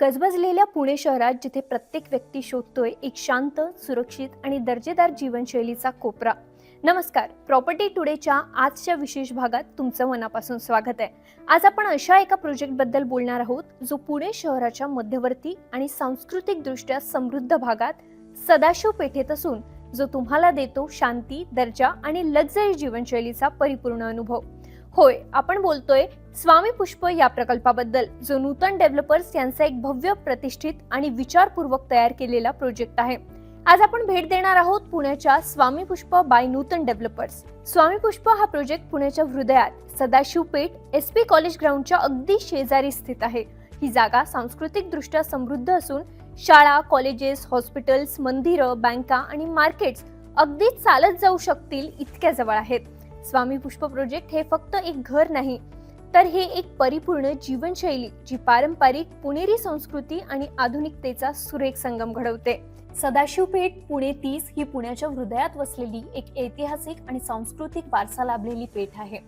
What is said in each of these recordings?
गजबजलेल्या पुणे शहरात जिथे प्रत्येक व्यक्ती शोधतोय एक शांत सुरक्षित आणि दर्जेदार जीवनशैलीचा कोपरा. नमस्कार प्रॉपर्टी टुडेच्या आजच्या विशेष भागात तुमचं मनापासून स्वागत आहे. आज आपण अशा एका प्रोजेक्टबद्दल बोलणार आहोत जो पुणे शहराच्या मध्यवर्ती आणि सांस्कृतिकदृष्ट्या समृद्ध भागात सदाशिव पेठेत असून जो तुम्हाला देतो शांती दर्जा आणि लक्झरी जीवनशैलीचा परिपूर्ण अनुभव. होय आपण बोलतोय स्वामी पुष्प या प्रकल्पाबद्दल जो नूतन डेव्हलपर्स यांचा एक भव्य प्रतिष्ठित आणि विचारपूर्वक तयार केलेला प्रोजेक्ट आहे. आज आपण भेट देणार आहोत पुण्याच्या स्वामी पुष्प बाय नूतन डेव्हलपर्स. स्वामी पुष्प हा प्रोजेक्ट पुण्याच्या हृदयात Sadashiv Peth S P college ग्राउंडच्या अगदी शेजारी स्थित आहे. ही जागा सांस्कृतिक दृष्ट्या समृद्ध असून शाळा कॉलेजेस हॉस्पिटल्स मंदिरं बँका आणि मार्केट्स अगदी चालत जाऊ शकतील इतक्या जवळ आहेत. स्वामी पुष्प प्रोजेक्ट हे फक्त एक घर नाही तर हे एक परिपूर्ण जीवनशैली जी पारंपरिक पुणेरी संस्कृती आणि आधुनिकतेचा सुरेख संगम घडवते. सदाशिवपेठ पुणे तीस ही पुण्याच्या हृदयात वसलेली एक ऐतिहासिक आणि सांस्कृतिक वारसा लाभलेली पेठ आहे.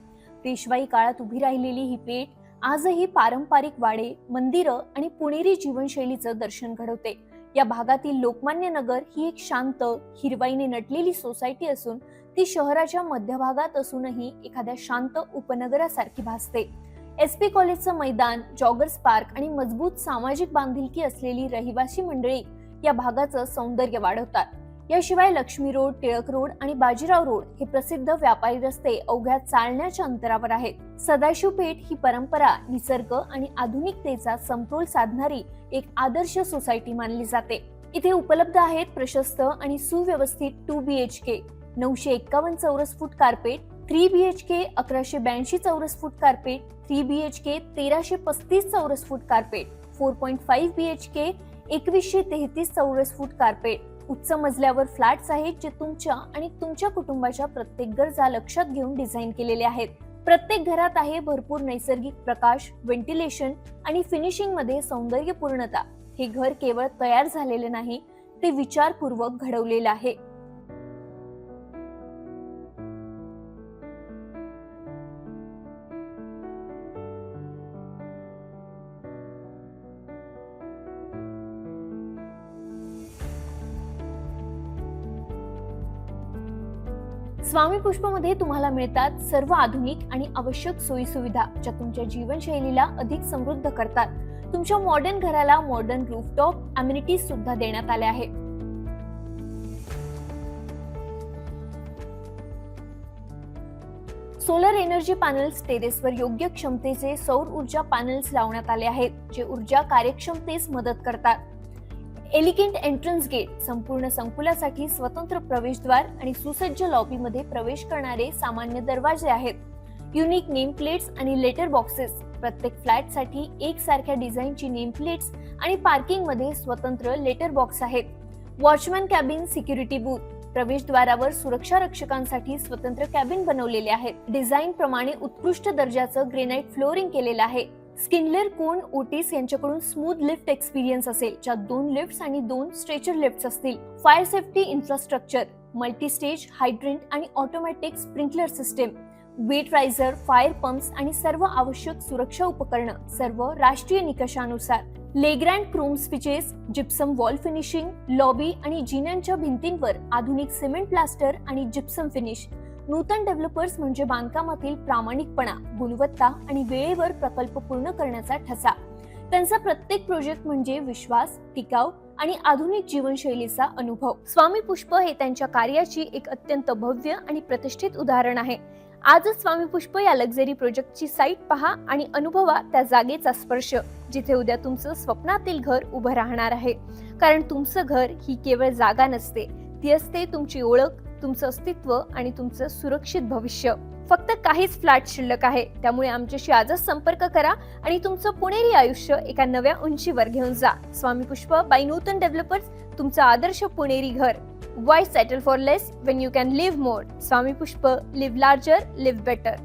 पेशवाई काळात उभी राहिलेली ही पेठ आजही पारंपरिक वाडे मंदिरं आणि पुणेरी जीवनशैलीचं दर्शन घडवते. या भागातील लोकमान्य नगर ही एक शांत हिरवाईने नटलेली सोसायटी असून ती शहराच्या मध्यभागात असूनही एखाद्या शांत उपनगरासारखी भासते. एस पी कॉलेजचं मैदान जॉगर्स पार्क आणि मजबूत सामाजिक बांधिलकी असलेली रहिवासी मंडळी या भागाचं सौंदर्य वाढवतात. याशिवाय लक्ष्मी रोड टिळक रोड आणि बाजीराव रोड हे प्रसिद्ध व्यापारी रस्ते अवघ्या चालण्याच्या अंतरावर आहेत. सदाशिव पेठ ही परंपरा निसर्ग आणि आधुनिकतेचा समतोल साधणारी एक आदर्श सोसायटी मानली जाते. इथे उपलब्ध आहेत प्रशस्त आणि सुव्यवस्थित टू बी एच के नऊशे एक्कावन्न चौरस फूट carpet three B H K अकराशे ब्याऐंशी चौरस फूट carpet three B H K तेराशे पस्तीस चौरस फूट carpet four point five B H K एकवीसशे तेहतीस चौरस फूट कार्पेट उच्च मजल्यावर फ्लॅट्स आहेत जे तुमच्या आणि तुमच्या कुटुंबाच्या प्रत्येक गरजा लक्षात घेऊन डिझाईन केलेले आहेत. प्रत्येक घरात आहे भरपूर नैसर्गिक प्रकाश व्हेंटिलेशन आणि फिनिशिंगमध्ये सौंदर्यपूर्णता. हे घर केवळ तयार झालेले नाही ते विचारपूर्वक घडवलेलं आहे. स्वामी पुष्पमध्ये तुम्हाला मिळतात सर्व आधुनिक आणि आवश्यक सोयी सुविधा ज्या तुमच्या जीवनशैलीला अधिक समृद्ध करतात. तुमच्या मॉडर्न घराला मॉडर्न रूफटॉप अम्युनिटीज सुद्धा देण्यात आल्या आहेत. सोलर एनर्जी पॅनल्स टेरेसवर योग्य क्षमतेचे सौर ऊर्जा पॅनल्स लावण्यात आले आहेत जे ऊर्जा कार्यक्षमतेस मदत करतात. एलिगेंट एंट्रन्स गेट संपूर्ण संकुलासाठी स्वतंत्र प्रवेशद्वार आणि सुसज्ज लॉबीमध्ये प्रवेश करणारे सामान्य दरवाजे आहेत. युनिक नेम प्लेट्स आणि लेटर बॉक्सेस प्रत्येक फ्लॅटसाठी एकसारख्या डिझाईनची नेम प्लेट्स आणि पार्किंगमध्ये स्वतंत्र लेटर बॉक्स आहेत. वॉचमॅन कॅबिन सिक्युरिटी बूथ प्रवेशद्वारावर सुरक्षा रक्षकांसाठी स्वतंत्र कॅबिन बनवलेले आहेत. डिझाईन प्रमाणे उत्कृष्ट दर्जाचं ग्रेनाइट फ्लोरिंग केलेलं आहे. स्किनलेर कोण ओटिस यांच्याकडून स्मूथ लिफ्ट एक्सपिरियन्स असेल ज्यात दोन लिफ्ट आणि दोन स्ट्रेचर लिफ्ट असतील. Fire safety infrastructure multi stage hydrant आणि automatic sprinkler system wet riser fire pumps आणि सर्व आवश्यक सुरक्षा उपकरणं सर्व राष्ट्रीय निकषानुसार. Legrand chrome switches gypsum wall finishing lobby आणि जिन्यांच्या भिंतींवर आधुनिक सिमेंट प्लास्टर आणि जिप्सम फिनिश नूतन डेव्हलपर्स म्हणजे बांधकामातील प्रामाणिकपणा गुणवत्ता आणि वेळेवर प्रकल्प पूर्ण करण्याचा ठसा. त्यांचा प्रत्येक प्रोजेक्ट म्हणजे विश्वास टिकाव आणि आधुनिक जीवनशैलीचा अनुभव. स्वामी पुष्प हे त्यांच्या कार्याची एक अत्यंत भव्य आणि प्रतिष्ठित उदाहरण आहे. आजच स्वामी पुष्प या लक्झरी प्रोजेक्टची साईट पहा आणि अनुभवा त्या जागेचा स्पर्श जिथे उद्या तुमचं स्वप्नातील घर उभं राहणार आहे. कारण तुमचं घर ही केवळ जागा नसते ती असते तुमची ओळख तुमचं अस्तित्व आणि तुमचं सुरक्षित भविष्य. फक्त काहीच फ्लॅट शिल्लक आहे. त्यामुळे आमच्याशी आजच संपर्क करा आणि तुमचं पुणेरी आयुष्य एका नव्या उंचीवर घेऊन जा. स्वामी पुष्प बाय नूतन डेव्हलपर्स तुमचं आदर्श पुणेरी घर. Why settle for less when you can live more Swami Pushp live larger leave better